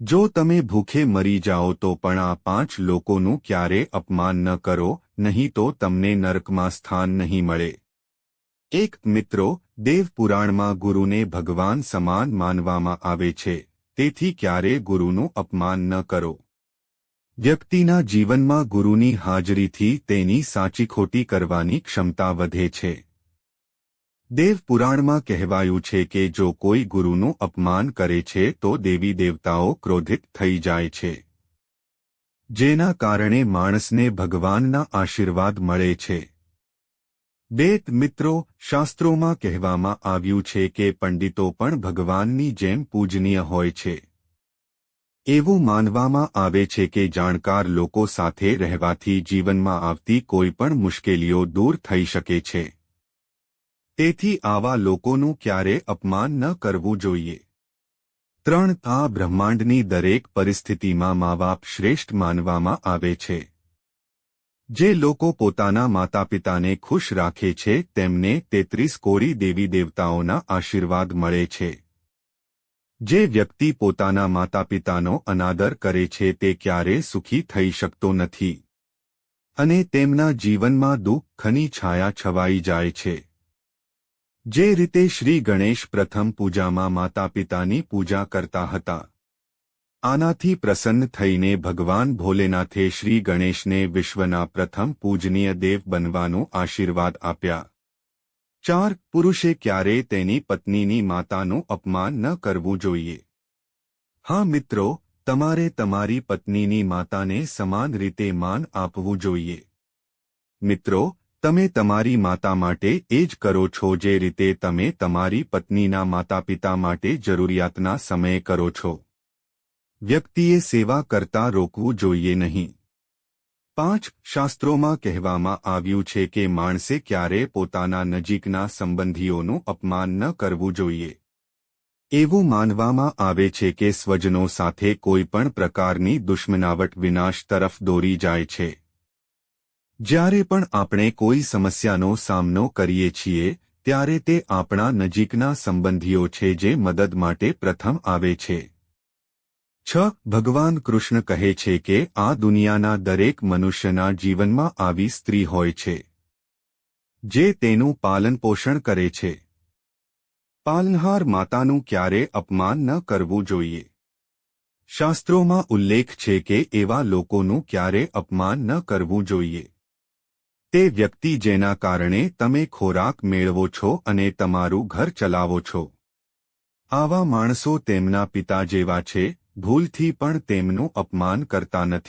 જો તમે ભૂખે મરી જાઓ તો પણ આ પાંચ લોકોનું ક્યારે અપમાન ન કરો, નહીં તો તમને નરકમાં સ્થાન નહીં મળે. એક મિત્રો, દેવપુરાણમાં ગુરુને ભગવાન સમાન માનવામાં આવે છે, તેથી ક્યારે ગુરુનું અપમાન ન કરો. વ્યક્તિના જીવનમાં ગુરુની હાજરીથી તેની સાચી ખોટી કરવાની ક્ષમતા વધે છે. દેવ પુરાણમાં કહેવાયું છે કે જો કોઈ ગુરુનું અપમાન કરે છે તો દેવી દેવતાઓ ક્રોધિત થઈ જાય છે. જેના કારણે માણસને ભગવાનના આશીર્વાદ મળે છે. દેત મિત્રો, શાસ્ત્રોમાં કહેવામાં આવ્યું છે કે પંડિતો પણ ભગવાનની જેમ પૂજનીય હોય છે. એવું માનવામાં આવે છે કે જાણકાર લોકો સાથે રહેવાથી જીવનમાં આવતી કોઈ પણ મુશ્કેલીઓ દૂર થઈ શકે છે. તેથી આવા લોકોનું ક્યારે અપમાન ન કરવું જોઈએ. ત્રણ આ બ્રહ્માંડની દરેક પરિસ્થિતિમાં મા બાપ શ્રેષ્ઠ માનવામાં આવે છે. જે લોકો પોતાના માતાપિતાને ખુશ રાખે છે, તેમને તેત્રીસ કોરી દેવી દેવતાઓના આશીર્વાદ મળે છે. જે વ્યક્તિ પોતાના માતાપિતાનો અનાદર કરે છે, તે ક્યારે સુખી થઈ શકતો નથી. અને તેમના જીવનમાં દુઃખની છાયા છવાઈ જાય છે. જે રીતે શ્રી ગણેશ પ્રથમ પૂજામાં માતા પિતાની પૂજા કરતા હતા. આનાથી પ્રસન્ન થઈને ભગવાન ભોલેનાથે શ્રી ગણેશને વિશ્વના પ્રથમ પૂજનીય દેવ બનવાનો આશીર્વાદ આપ્યા. ચાર પુરુષે ક્યારે તેની પત્નીની માતાનું અપમાન ન કરવું જોઈએ? હા મિત્રો, તમારે તમારી પત્નીની માતાને સમાન રીતે માન આપવું જોઈએ. મિત્રો તમે તમારી માતા માટે એ જ કરો છો જે રીતે તમે તમારી પત્નીના માતાપિતા માટે જરૂરિયાતના સમયે કરો છો. વ્યક્તિએ સેવા કરતા રોકવું જોઈએ નહીં. પાંચ, શાસ્ત્રોમાં કહેવામાં આવ્યું છે કે માણસે ક્યારે પોતાના નજીકના સંબંધીઓનું અપમાન ન કરવું જોઈએ. એવું માનવામાં આવે છે કે સ્વજનો સાથે કોઈ પણ પ્રકારની દુશ્મનાવટ વિનાશ તરફ દોરી જાય છે. જ્યારે પણ આપણે કોઈ સમસ્યાનો સામનો કરીએ છીએ, ત્યારે તે આપણા નજીકના સંબંધીઓ છે જે મદદ માટે પ્રથમ આવે છે. છ, ભગવાન કૃષ્ણ કહે છે કે આ દુનિયાના દરેક મનુષ્યના જીવનમાં આવી સ્ત્રી હોય છે, જે તેનું પાલનપોષણ કરે છે. પાલનહાર માતાનું ક્યારે અપમાન ન કરવું જોઈએ. શાસ્ત્રોમાં ઉલ્લેખ છે કે એવા લોકોનું ક્યારે અપમાન ન કરવું જોઈએ. તે વ્યક્તિ જેના કારણે તમે ખોરાક મેળવો છો અને તમારું ઘર ચલાવો છો. આવા માણસો તેમના પિતા જેવા છે, ભૂલથી પણ તેમનું અપમાન કરતા નથી.